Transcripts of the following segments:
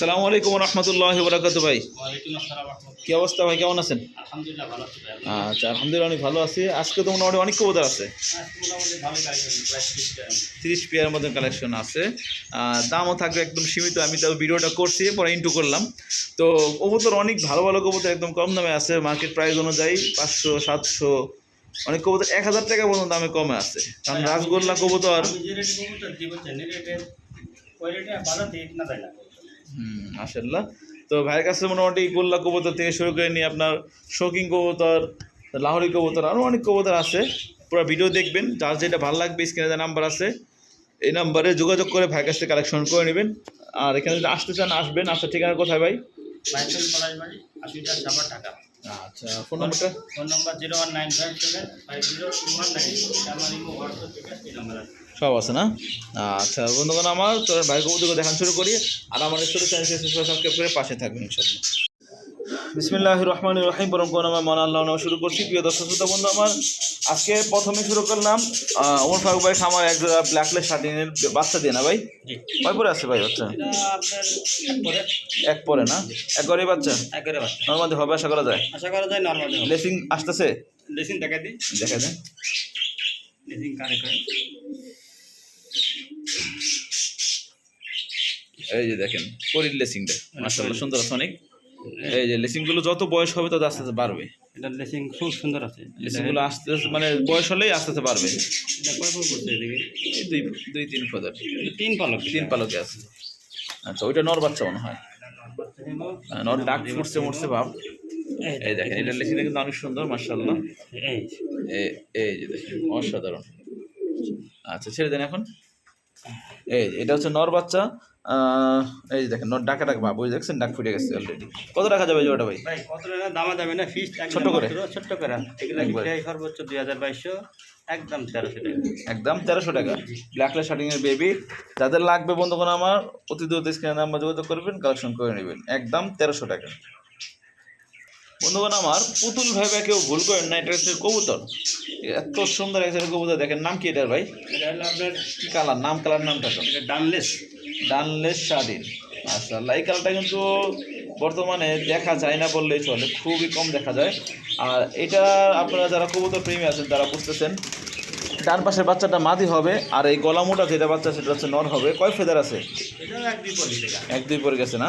আসসালামু আলাইকুম রহমতুল্লাহ বরাকাত ভাই। কি অবস্থা, ভাই? কেমন আছেন? আচ্ছা আলহামদুলিল্লাহ অনেক ভালো আছি। আজকে তো মোটামুটি অনেক কবুতর আছে। ত্রিশ পেয়ার মধ্যে কালেকশন আছে। দামও থাকবে একদম সীমিত। আমি তো ভিডিওটা করছি পরে ইন্টু করলাম। তো কবুতর অনেক ভালো ভালো কবুতর একদম কম দামে আছে। মার্কেট প্রাইস অনুযায়ী পাঁচশো, সাতশো, অনেক কবুতর এক হাজার টাকা পর্যন্ত দামে কমে আছে। কারণ রাসগোল্লা কবুতর হুম তো ভাইয়ের কাছে মোটামুটি গোল্লা কবুতর থেকে শুরু করে নিয়ে আপনার শৌকিং কবুতর, লাহরি কবুতর আরও অনেক কবুতর আছে। পুরো ভিডিও দেখবেন, যার যেটা ভালো লাগবে, স্ক্রিনে যে নাম্বার আছে, এই নাম্বারে যোগাযোগ করে ভাইয়ের কাছ থেকে কালেকশন করে নেবেন। আর এখানে যদি আসতে চান, আসবেন। আসার ঠিকানা কোথায় ভাই? বাইসেল আচ্ছা ফোন নাম্বারটা? Phone number zero one nine five seven five zero two one nine আমার ইমো হোয়াটসঅ্যাপ থেকে এই নাম্বার আছে। সব আছে না? আচ্ছা বন্ধুগণ আমার তোর ভাই কবুতরকে দেখান শুরু করি। আর আমার ছোটো চ্যানেল সাবস্ক্রাইব করে পাশে থাকবেন ইনশাল্লাহ বিসমিল্লাহ রহমান রহিম। পরম কোন নামে মন আল্লাহ নামে শুরু করছি। প্রিয় দর্শক শ্রোতা বন্ধু আমার আজকে প্রথমে শুরু করলাম ওমর ফারুক ভাই খামার এক জোড়া ব্ল্যাকলেস শার্টিনের বাচ্চা দিয়ে না ভাই? কয় পরে আছে ভাই বাচ্চা? এক পরে। না? বাচ্চা? একবারে বাচ্চা। নর্মালি হবে আশা করা যায়? আশা করা যায় নর্মাল লেসিং আসতেছে? লেসিং দেখা দিই। দেখা যায়। ড্রেসিং কানে করে এই যে দেখেন করির লেসিংটা মাসাল্লাহ সুন্দর আছে অনেক। এই যে লেসিংগুলো যত বয়স হবে তত আস্তে আস্তে বাড়বে। এটা ড্রেসিং খুব সুন্দর আছে। লেসিংগুলো আস্তে আস্তে মানে বয়স হলেই আস্তে আস্তে বাড়বে। দুই দুই তিন ফদার তিন পালক। তিন পালকে আছে। আচ্ছা ওইটা নর বাচ্চা মনে হয়। হ্যাঁ, নর ডাক ফুটছে মরছে ভাব এই দেখেন এটা লেসিংটা কিন্তু অনেক সুন্দর মার্শাল্লাহ এই যে। দেখেন অসাধারণ। আচ্ছা ছেড়ে দেন এখন। এই এটা হচ্ছে নর বাচ্চা। এই দেখেন নর ডাকা ডাক ওই দেখছেন ডাক ফুটে গেছে অলরেডি কত টাকা যাবে জোড়াটা ভাই? ভাই কত টাকা? দামা যাবে না ফিস ছোট্ট করে? ছোট্ট করে। এগুলো। সর্বোচ্চ দুই হাজার বাইশশো একদম তেরোশো টাকা। একদম তেরোশো টাকা। ব্ল্যাকলেস শার্টিং এর বেবি যাদের লাগবে বন্ধুগণ আমার অতি দ্রুত স্ক্রিনে নাম্বার যোগাযোগ করবেন কালেকশন করে নেবেন। একদম তেরোশো টাকা। বন্ধুগণ আমার পুতুল ভেবে কেউ ভুল করেন না এটা হচ্ছে কবুতর। এত সুন্দর একটা কবুতর দেখেন নাম কি এটার ভাই? আপনার কি কালার নাম কালার নামটা ডানলেস ডানলেস স্বাধীন। মাশাআল্লাহ এই কালারটা কিন্তু বর্তমানে দেখা যায় না বললেই চলে খুবই কম দেখা যায়। আর এটা আপনারা যারা কবুতর প্রেমী আছেন তারা বুঝতেছেন ডান পাশের বাচ্চাটা মাদি হবে আর এই গলা মোটা যেটা বাচ্চা সেটা হচ্ছে নর হবে। কয় ফেদার আছে? এক দুই পরে গেছে না?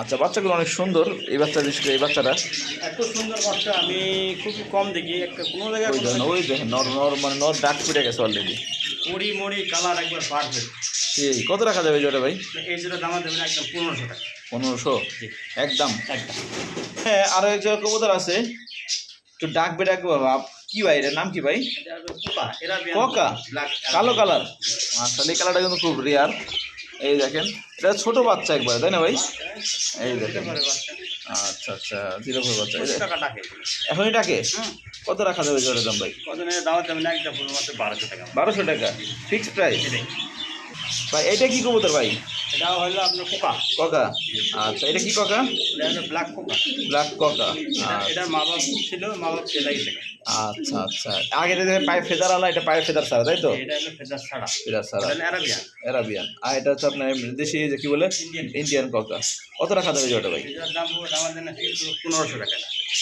আচ্ছা বাচ্চাগুলো অনেক সুন্দর এই বাচ্চা এই বাচ্চাটা। এত সুন্দর বাচ্চা আমি খুব কম দেখি একটা কোনো জায়গায় ওই দেখেন নর নর মানে নর ডাক ফিরে গেছে অলরেডি মুড়ি মুড়ি কালার একবার পারফেক্ট সেই কত রাখা যাবে জোটা ভাই? এই যেটা দামা দেবেন একদম পনেরোশো টাকা। পনেরোশো? একদম? একদম। হ্যাঁ আরও এক জায়গায় কবুতর আছে। একটু ডাকবে ডাকবে বাবা। কি ভাই এটার নাম কি ভাই? কোকা কালো কালার। আসলে এই কালারটা কিন্তু খুব রেয়ার এই দেখেন এটা ছোট বাচ্চা একবার তাই না ভাই? এই দেখেন। আচ্ছা আচ্ছা জিরো ফোর বাচ্চা এই যে- টাকা টাকা এখন এটাকে কত রাখা যাবে জোরের দাম ভাই? কত দামা দেবেন একদম পুরো মাত্র বারোশো টাকা। বারোশো টাকা। ফিক্সড প্রাইস ভাই এটা কি কবুতর ভাই? এটা হলো আপনার কোকা। ককা? আচ্ছা এটা কি ককা? এটা হলো ব্ল্যাক কোকা। ব্ল্যাক ককা এটা- মা বাপ ছিল মা সেটাই থেকে আচ্ছা আচ্ছা। আগে এটা পায়ে ফেদার আলা এটা পায়ে ফেদার ছাড়া তাই তো? এটা হলো ফেজার ছাড়া। ফেদার ছাড়া। অ্যারাবিয়ান অ্যারাবিয়ান আর এটা হচ্ছে আপনার দেশি যে কি বলে? ইন্ডিয়ান ইন্ডিয়ান ককা। কত রাখা যাবে জোটা ভাই? এটার দাম দাম পনেরোশো টাকা।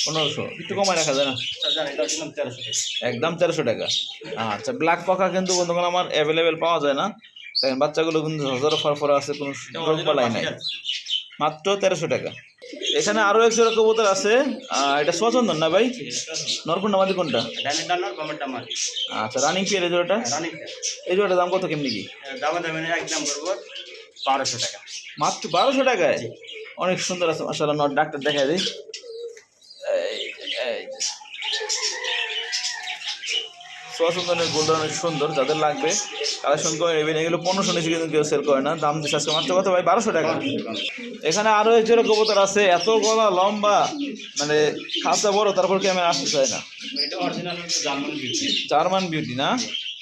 পনেরোশো। একটু কমায় রাখা যায় না? একদম তেরোশো টাকা। আচ্ছা ব্ল্যাক ককা কিন্তু বন্ধুগণ আমার অ্যাভেলেবেল পাওয়া যায় না। দেখেন বাচ্চাগুলো কিন্তু হাজারো ফরফরা আছে কোনো রোগ বালাই নাই। মাত্র তেরোশো টাকা। এখানে আরও এক জোড়া কবুতর আছে। এটা স্বচন্দন না ভাই? নরকুন্ডা মাদি কোনটা? আচ্ছা রানিং পিয়ার এই জোড়াটা? রানিং এই জোড়াটার দাম কত কেমনি কি? দামা একদম বারোশো টাকা। মাত্র বারোশো টাকায়? অনেক সুন্দর আছে মাসাল্লাহ ডাক্তার দেখা দিই এই যে, এই যে। সুন্দরের গোল্ডেন অনেক সুন্দর যাদের লাগবে কালেকশন করে নেবেন। এগুলো পনেরোশো নিচে কিন্তু কেউ সেল করে না দাম দিচ্ছে আজকে মাত্র কত ভাই? বারোশো টাকা। এখানে আরও এক জোড়া কবুতর আছে এত গলা লম্বা মানে খাঁচা বড় তারপর কি আমি আসতে চাই না। জার্মান বিউটি না?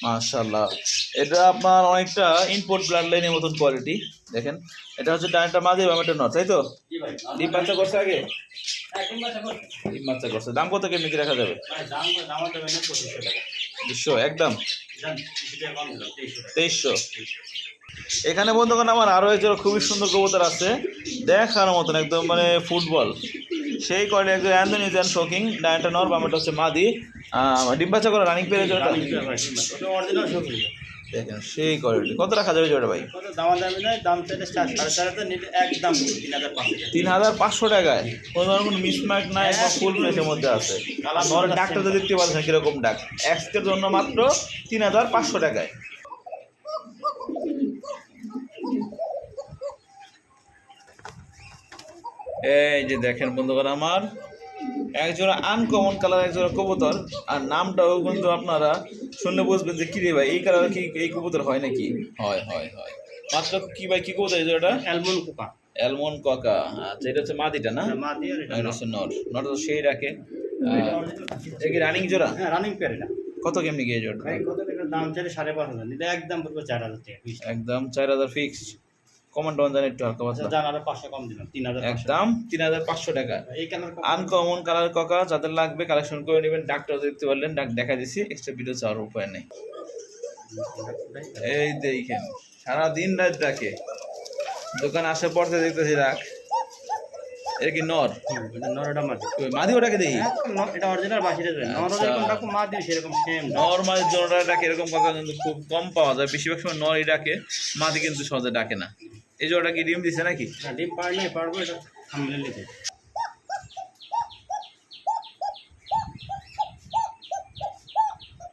মাশাল্লাহ এটা আপনার অনেকটা ইম্পোর্ট ব্লাড লাইনের মতন কোয়ালিটি দেখেন এটা হচ্ছে ডানটা মাঝে বামেটা নর তাই তো? ডিম বাচ্চা করছে আগে? ডিম বাচ্চা করছে। দাম কত কেমনি কি রাখা যাবে? দাম দামা দুশো একদম। তেইশশো। এখানে বন্ধুগণ আমার আরও একজন খুবই সুন্দর কবুতর আছে। দেখার মতন একদম মানে ফুটবল। সেই কোয়ালিটি একজন অ্যান্ড শোকিং ডায়নটা নর বামেটা হচ্ছে মাদি। ডিম্বাচা ডিম করে রানিং পেয়ে দেখেন সেই কোয়ালিটি কত রাখা যাবে জোড়া ভাই? কত দামি নয় দাম চাইলে চার সাড়ে চার একদম তিন হাজার পাঁচশো তিন হাজার পাঁচশো টাকায়? কোনো ধরনের কোনো মিসমার্ক নাই বা ফুল ফ্রেশের মধ্যে আছে। ডাকটা তো দেখতে পাচ্ছেন কীরকম ডাক এক্সের জন্য মাত্র তিন হাজার পাঁচশো টাকায়। এই যে দেখেন বন্ধুগণ আমার একজোড়া আনকমন কালার একজোড়া কবুতর। আর নামটাও কিন্তু আপনারা শুনলে বুঝবেন যে কি রে ভাই এই কালার কি এই কবুতর হয় নাকি? হয় হয় হয়। মাত্র কি ভাই কি কবুতর এই জোড়াটা? অ্যালমন্ড কোকা অ্যালমন্ড ককা আচ্ছা এটা হচ্ছে মাদিটা না? মা দিয়ে আর এটা এটা হচ্ছে নর নর তো সেই রাখে। এটা কি? রানিং জোড়া? হ্যাঁ রানিং পেয়ার এটা। কত কেমনি গিয়ে জোড়া ভাই কত দাম চাইলে সাড়ে পাঁচ হাজার। নিলে একদম পড়বে চার হাজার টাকা একদম চার হাজার ফিক্স কমান টমান জানি একটু হালকা পাতলা জান আরও পাঁচশো কম দিলাম তিন হাজার পাঁচশো। একদম তিন হাজার পাঁচশো টাকা। এই কালার আনকমন কালার ককা যাদের লাগবে কালেকশন করে নেবেন। ডাক্তার দেখতে পারলেন ডাক দেখা দিছি এক্সট্রা ভিডিও চাওয়ার উপায় নেই। এই দেখেন সারা দিন রাত ডাকে। দোকান আসার পর দেখতেছি রাখ এটা কি নর? নরটা মাটি ওই মাদি। ওটাকে দেখি? এটা অরিজিনাল বাসিটা নর আচ্ছা। যেরকম ডাকো মা সেরকম সেম নর্মাল জোনরা ডাকে এরকম কথা কিন্তু খুব কম পাওয়া যায়। বেশিরভাগ সময় নরই ডাকে মাদি কিন্তু সহজে ডাকে না। এই জোড়াটা কি ডিম দিছে নাকি? না ডিম পারলে পারব এটা সামলে নিতে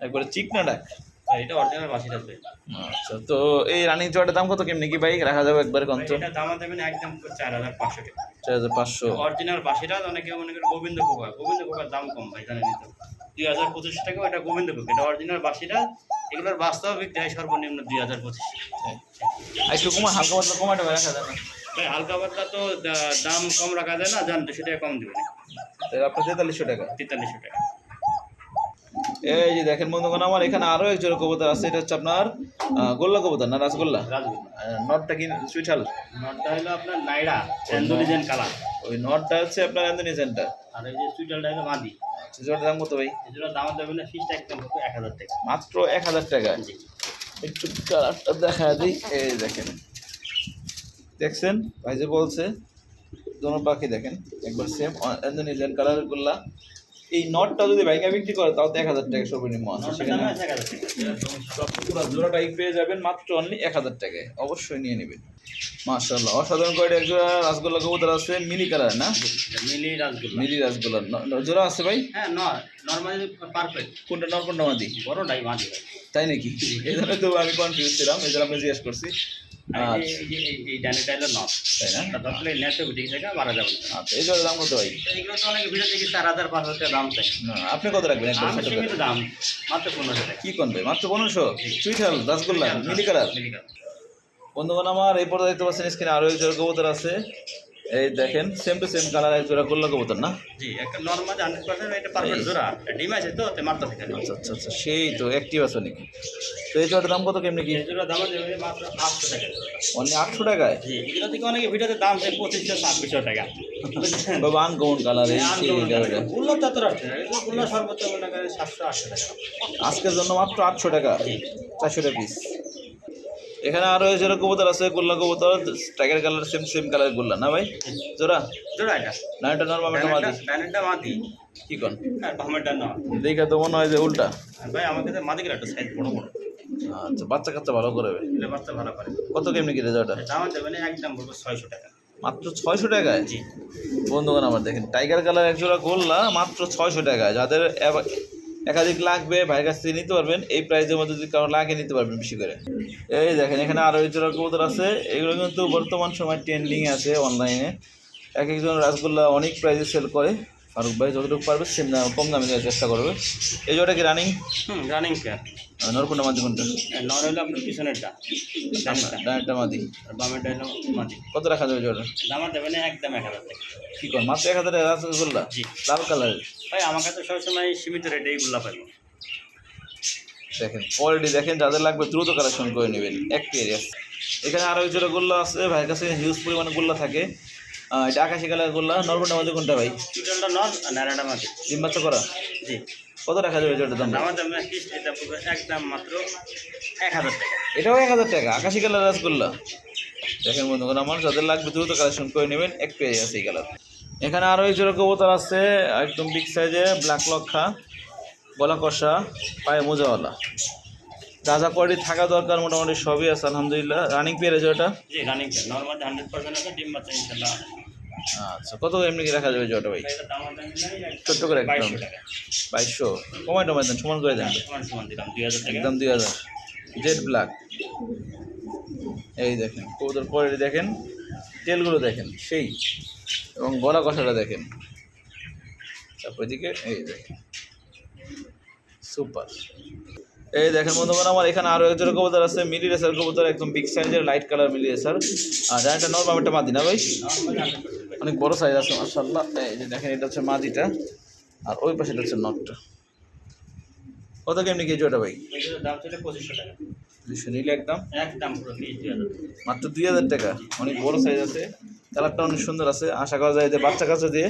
একবারে চিকনা ডাক? এটা অরিজিনাল বাসিটা যায় আচ্ছা তো এই রানিং জোড়াটার দাম কত কেমনি কি বাইক রাখা যাবে একবারে কত এটা দামা দেবেন একদম চার হাজার পাঁচশো টাকা। চার হাজার পাঁচশো। অরিজিনাল বাসিটা অনেকে মনে করে গোবিন্দ কোকা গোবিন্দ কোকার দাম কম ভাই জানেন তো। দুই হাজার পঁচিশ টাকা এটা গোবিন্দ কোকা এটা অরিজিনাল বাসিটা এগুলোর বাস্তব বিক্রি হয় সর্বনিম্ন দুই হাজার পঁচিশ আর একটু কমা হালকা পাতলা কমাটা রাখা যাবে ভাই হালকা পাতলা তো দাম কম রাখা যায় না জানতে সেটা কম দেবে আপনার তেতাল্লিশশো টাকা। তেতাল্লিশশো টাকা। এই যে দেখেন বন্ধুগণ আমার এখানে আরও এক জোড়া কবুতর আছে এটা হচ্ছে আপনার গোল্লা কবুতর না রাসগোল্লা? নটটা কি সুইঠাল নটটা হলো আপনার নাইরা অ্যান্ডোলিজেন কালার। ওই নটটা হচ্ছে আপনার ইন্দোনেশিয়ানটা আর এই যে সুইটালটা হলো মাদি আচ্ছা, দাম কত ভাই? এগুলো দাম দেবেন না ফিসটা একদম এক হাজার টাকা। মাত্র এক হাজার টাকা। একটু কালারটা দেখা দিই। এই দেখেন। দেখছেন? ভাই যে বলছে দোনো পাখি দেখেন একবার সেম ইন্দোনেশিয়ান কালারগুলা এই নটটা যদি ভাইকা বিক্রি করে তাও তো এক হাজার টাকা সর্বনিম্ন আছে সেখানে পুরো জোড়াটাই পেয়ে যাবেন মাত্র অনলি এক হাজার টাকায়। অবশ্যই নিয়ে নেবেন। মাশাআল্লাহ অসাধারণ করে এক জোড়া রাসগোল্লা কবুতর আছে? মিলি কালার না? মিলি রাজগুলো মিলি রাসগোল্লা। জোড়া আছে ভাই? হ্যাঁ নর নর্মালি পারফেক্ট কোনটা নর কোনটা মাদি বড়টাই মাদি তাই নাকি? এই জন্য তো আমি কনফিউজ ছিলাম এই জন্য আমি জিজ্ঞেস করছি। এই যে- এই যে এই- এই ডানেটা হলো নর তাই না? ধরলে নেটে উঠে গেছে মারা যাবে আচ্ছা এই দাম কত ভাই? এইগুলো তো অনেক ভিডিও দেখি চার হাজার পাঁচ হাজার দাম চাই। আপনি কত রাখবেন? একদম আমি সীমিত দাম মাত্র পনেরো টাকা। কি করবে মাত্র পনেরোশো? রসগোল্লা মিলি কালার বন্ধুগণ আমার এই পর্যন্ত দেখতে পাচ্ছেন স্ক্রিনে আরও এক কবুতর আছে। এই দেখেন সেম টু সেম কালার এক জোড়া গোল্লা কবুতর না? জি একটা নর্মাল হান্ড্রেড পার্সেন্ট এটা পারফেক্ট জোড়া। ডিম আছে তো তে মাত্র থেকে আচ্ছা আচ্ছা আচ্ছা সেই তো অ্যাক্টিভ আছে নাকি তো এই জোড়াটার দাম কত কেমনি কি? এই জোড়া দাম দেবে মাত্র আটশো টাকা। অনলি আটশো টাকায়? জি এগুলো থেকে অনেকে ভিডিওতে দাম পঁচিশশো ছাব্বিশশো টাকা। বুঝছেন? বাবা আনকমন কালার এই এটা ওটা। মূল্য তত রাখছে এগুলো সর্বোচ্চ মনে করেন সাতশো আটশো টাকা। আজকের জন্য মাত্র আটশো টাকা। জি। চারশো টাকা পিস এখানে আরও জোড়া কবুতর আছে গোল্লা কবুতর tiger colour same same colour গোল্লা না ভাই? জোড়া? জোড়া এটা। না এটা নর্মাল একটা মাদি। ডানেরটা মাদি। কি কন? আর না। দেখে তো মনে হয় যে উল্টা। ভাই আমাকে তো মাদিকের একটা সাইজ বড় বড়। আচ্ছা বাচ্চা কাচ্চা ভালো করবে এগুলো বাচ্চা ভালো করে। কত কেমনি কিনে জোড়াটা দাম দেবেন একদম বলব ছয়শো টাকা। মাত্র ছয়শো টাকায়? জি। বন্ধুগণ আমার দেখেন টাইগার কালার এক জোড়া গোল্লা মাত্র ছয়শো টাকায়। যাদের একাধিক লাগবে, ভাইয়ের কাছ থেকে নিতে পারবেন। এই প্রাইজের মধ্যে যদি কারও লাগে, নিতে পারবেন বেশি করে। এই দেখেন, এখানে আরও জোড়া কবুতর আছে। এগুলো কিন্তু বর্তমান সময় ট্রেন্ডিং আছে অনলাইনে এক একজন রাসগোল্লা অনেক প্রাইজে সেল করে। ফারুক ভাই যতটুকু পারবে, সেম দাম, কম দামে দেওয়ার চেষ্টা করবে। এই জোড়াটা কি রানিং রানিং রানিং পেয়ার নরকুন্ডা মাদি কোনটা? নর হলো আপনার পিছনেরটা ডানেরটা। মাদি আর বামেরটা হলো মাদি কত রাখা যাবে জোড়া? দাম দেবেন একদম এক হাজার কি কর মাত্র এক হাজার টাকা রাসগোল্লা লাল কালারের। ভাই আমার কাছে সবসময় সীমিত রেটে এইগুলো পাইব। দেখেন কোয়ালিটি দেখেন যাদের লাগবে দ্রুত কালেকশন করে নেবেন। এক পেরিয়াস এখানে আরও জোড়া গোল্লা আছে ভাইয়ের কাছে হিউজ পরিমাণে গোল্লা থাকে। এটা আকাশি কালার করলা নর্মালটা মধ্যে কোনটা ভাই? নন আর নারাটা মাটি ডিম বাচ্চা করা? জি। কত রাখা যাবে জোড়াটার দাম? আমার দাম একদম মাত্র এক হাজার টাকা। এটাও এক হাজার টাকা আকাশি কালার রাসগোল্লা দেখেন বন্ধুগণ আমার যাদের লাগবে দ্রুত কালেকশন করে নেবেন এক পেয়ে আছে এই কালার। এখানে আরও এই জোড়া কবুতর আছে একদম বিগ সাইজে ব্ল্যাক লক্ষা গলা কষা পায়ে মোজাওয়ালা। যা যা কোয়ালিটি থাকা দরকার মোটামুটি সবই আছে আলহামদুলিল্লাহ। রানিং পেয়ে জোড়াটা জি রানিং নর্মাল হান্ড্রেড পার্সেন্ট আছে ডিম বাচ্চা ইনশাল্লাহ। আচ্ছা কত এমনি কি রাখা যাবে জোড়াটা ভাই? ছোট্ট করে একদম। বাইশশো কমাই টমাই দেন সমান করে দেন। একদম দুই হাজার। Z black. এই দেখেন কবুতর কোয়ালিটি দেখেন তেলগুলো দেখেন সেই। এবং গলা কষাটা দেখেন। তারপর এদিকে এই দেখেন। সুপার। এই দেখেন বন্ধুগণ, আমার এখানে আরও একজন কবুতর আছে, মিলি রেসার কবুতর, একদম বিগ সাইজের লাইট কালার মিলি রেসার। আর জানিটা নর্মাল একটা মাদি না ভাই? অনেক বড় সাইজ আছে মার্শাল্লাহ এই যে দেখেন, এটা হচ্ছে মাদিটা, আর ওই পাশে এটা হচ্ছে নটটা কত কেমনি কেজি ওটা ভাই? পঁচিশশো নিলে একদম। মাত্র দুই হাজার টাকা। অনেক বড় সাইজ আছে কালারটা অনেক সুন্দর আছে। আশা করা যায় যে বাচ্চা কাচ্চা দিয়ে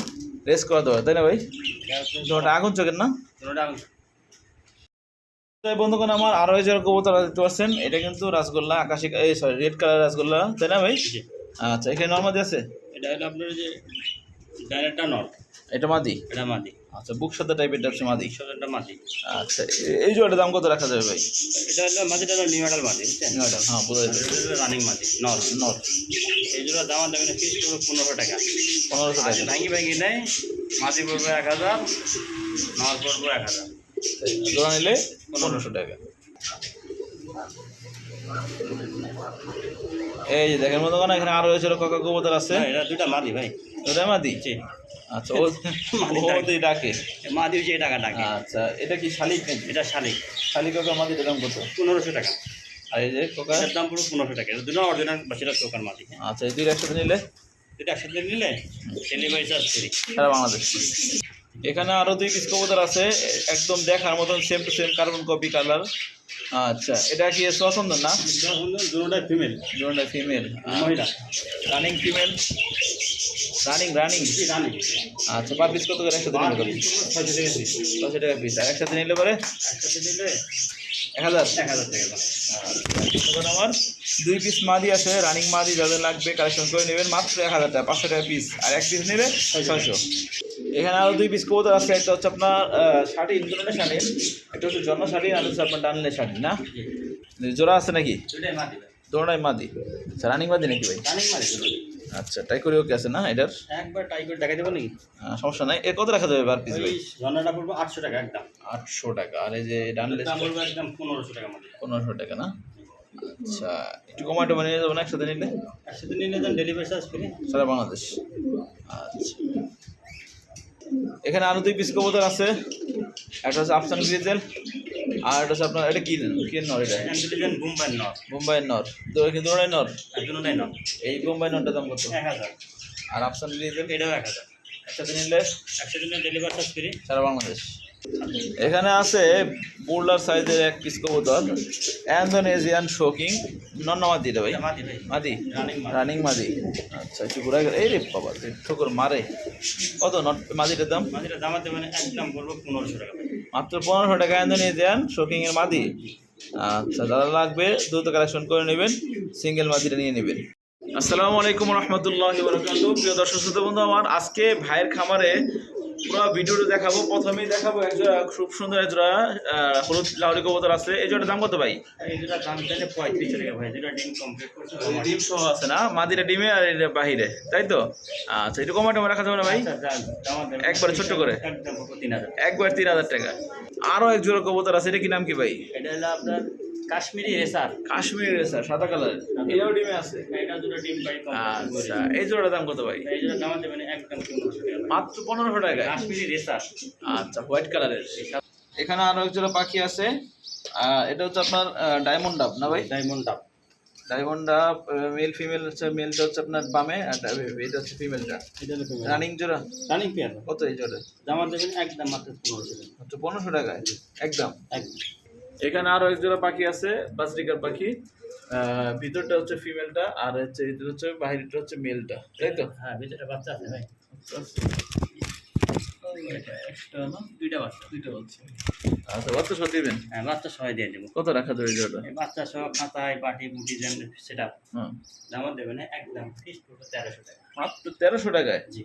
রেস করা দেওয়া তাই না ভাই? আগুন চোখের না? তো বন্ধুগণ আমার আরও হাজার কবুতর দেখতে পাচ্ছেন এটা কিন্তু রাসগোল্লা আকাশি এই সরি রেড কালার রাসগোল্লা তাই না ভাই? আচ্ছা এখানে নর্মাদি আছে? এটা হলো আপনার যে ডাইরেক্টটা নট এটা মাদি? এটা মাদি। আচ্ছা বুক সাদা টাইপের হচ্ছে মাদি? সদরটা মাদি। আচ্ছা এই জোড়াটার দাম কত রাখা যাবে ভাই? এটা হলো মাদিটা হলো নিউ মডেল মাদি নয়টা হ্যাঁ বোঝা যাবে এটা হলো রানিং মাদি নর নর এই জন্য দাম দেবেন ফিস করবে পনেরোশো টাকা। পনেরোশো টাকা। ভাঙ্গি ভাঙ্গি নেই মাদি পড়বে এক হাজার নর পড়বে এক হাজার। জোড়া নিলে পনেরোশো টাকা। এই যে দেখেন মতো এখানে আরও হয়েছিল কাকা কবুতর আছে। এটা দুটা মাদি ভাই। ওটা মাদি? জি। আচ্ছা ও মাদি ডাকে। ডাকে। মাদি হচ্ছে টাকা ডাকে। আচ্ছা এটা কি শালিক? এটা শালিক। শালিক কাকা মাদির দাম কত? পনেরোশো টাকা। আর এই যে কোকা দাম পুরো পনেরোশো টাকা। দুটো অরিজিনাল আচ্ছা এই দুইটা একসাথে নিলে? একসাথে নিলে ডেলিভারি চার্জ ফ্রি সারা বাংলাদেশ। এখানে আরও দুই পিস কবুতর আছে একদম দেখার মতন same to same carbon copy colour আচ্ছা। এটা কি সুন্দর না? দুটোটা ফিমেল দুটোটা ফিমেল মহিলা। রানিং ফিমেল রানিং রানিং আচ্ছা পার পিস কত করে? একসাথে নিলে পিস ছশো টাকা পিস আর একসাথে নিলে পরে? একসাথে নিলে এক হাজার। এক হাজার টাকা আমার দুই পিস মাদি আছে রানিং মাদি যাদের লাগবে কালেকশন করে নেবেন মাত্র এক হাজার টাকা পাঁচশো টাকা পিস আর এক পিস নিলে ছয়শো। এখানে আরও দুই পিস কবুতর আছে একটা হচ্ছে আপনার শাড়ি ইন্দুরের শাড়ি একটা হচ্ছে জন্ম শাড়ি আর হচ্ছে আপনার ডানলে শাড়ি না? জোড়া আছে নাকি? দোড়াই মাদি আচ্ছা রানিং মাদি নাকি ভাই? রানিং মাদি। আচ্ছা টাই করে ওকে আছে না এটার? একবার টাই করে দেখাই দেবো নাকি? আহ, সমস্যা নাই। এ কত রাখা যাবে পার পিস ভাই? রান্নাটা পড়ব আটশো টাকা একদম। আটশো টাকা। আর এই যে ডানলেস দাম পড়বে একদম পনেরোশো টাকা মানে পনেরোশো টাকা না? আচ্ছা একটু কমাটো মানে যাব না একসাথে নিলে? একসাথে নিলে দেন ডেলিভারি চার্জ ফ্রি সারা বাংলাদেশ। আচ্ছা। এখানে আরও দুই পিস কবুতর আছে। একটা হচ্ছে আফসান গ্রিজেল আর একটা হচ্ছে আপনার এটা কি কি নর এটা? বুম্বাই নট মুম্বাইয়ের নর। তো কিন্তু নাই নর? দুটোটাই নট এই বোম্বাই নরটা দাম কত? এক হাজার। আর আফসান গ্রিজেল এটাও এক হাজার। একসাথে নিলে? একসাথে নিলে ডেলিভারি চার্জ ফ্রি সারা বাংলাদেশ। এখানে আছে বোল্ডার সাইজের এক পিস কবুতর। Indonesian shocking. নন্নমাদি রে ভাই। মাদি? রানিং মাদি। আচ্ছা একটু ঘুরে গেল এই রে বাবা ঠোকর মারে। কত নট মাদিটার দাম? মানে একদম পড়ব পনেরোশো টাকা। মাত্র পনেরোশো টাকা নিয়ে যান শোকিং এর মাদি। আচ্ছা যারা লাগবে দ্রুত কালেকশন করে নেবেন সিঙ্গেল মাদিটা নিয়ে নেবেন। আসসালামু আলাইকুম রহমতুল্লাহ প্রিয় দর্শক শ্রোতা বন্ধু আমার আজকে ভাইয়ের খামারে পুরো ভিডিওটা দেখাবো। প্রথমেই দেখাবো একজোড়া খুব সুন্দর একজোড়া হলুদ লাউরি কবুতর আছে। এই জোড়ার দাম কত ভাই? এই দুটা দাম চাইলে পঁয়ত্রিশশো টাকা ভাই দুটা ডিম কমপ্লিট করছে ডিম সহ আছে না? মাদিটা ডিমে আর এটা বাহিরে তাই তো? আচ্ছা এটা কমাটো রাখা যাবে না ভাই? একবার একবারে ছোট্ট করে? একবার তিন হাজার টাকা। আরও এক জোড়া কবুতর আছে এটা কি নাম কি ভাই? এটা হলো আপনার কাশ্মীরি রেসার। কাশ্মীর রেসার সাদা কালার এটাও ডিমে আছে? এটা দুটো ডিম পাই আচ্ছা এই জোড়ার দাম কত ভাই? এই জন্য দামাতে মানে একদম ভাই। মাত্র পনেরোশো টাকা কাশ্মীরি রেসার। আচ্ছা হোয়াইট কালারের। এখানে আরও এক জোড়া পাখি আছে। আহ, এটা হচ্ছে আপনার ডায়মন্ড ডাব না ভাই? ডায়মন্ড ডাব। ডায়মন্ড মেল ফিমেল হচ্ছে মেলটা হচ্ছে আপনার বামে আর এটা হচ্ছে ফিমেলটা রানিং জোড়া? রানিং পেয়ার কত এই জোড়া? দামাতে দেবেন একদম মাত্র পনেরোশো টাকা। হচ্ছে পনেরোশো টাকায়? একদম। একদম। এখানে আরও এক জোড়া পাখি আছে বাসরিকার পাখি। ভিতরটা হচ্ছে ফিমেলটা আর হচ্ছে এটা হচ্ছে বাহিরটা হচ্ছে মেলটা তাই তো? হ্যাঁ ভিতরে বাচ্চা আছে ভাই। না দুইটা বাচ্চা দুইটা বাচ্চা। আচ্ছা বাচ্চা সব দিবেন? হ্যাঁ বাচ্চা সবাই দিয়ে দেবো। কত রাখা জোড়াটা বাচ্চা সহ খাতায় বাটি বুটি যেন সেটা হ্যাঁ দামও দেবে না একদম ফিস তেরোশো টাকা। মাত্র তেরোশো টাকায়? জি।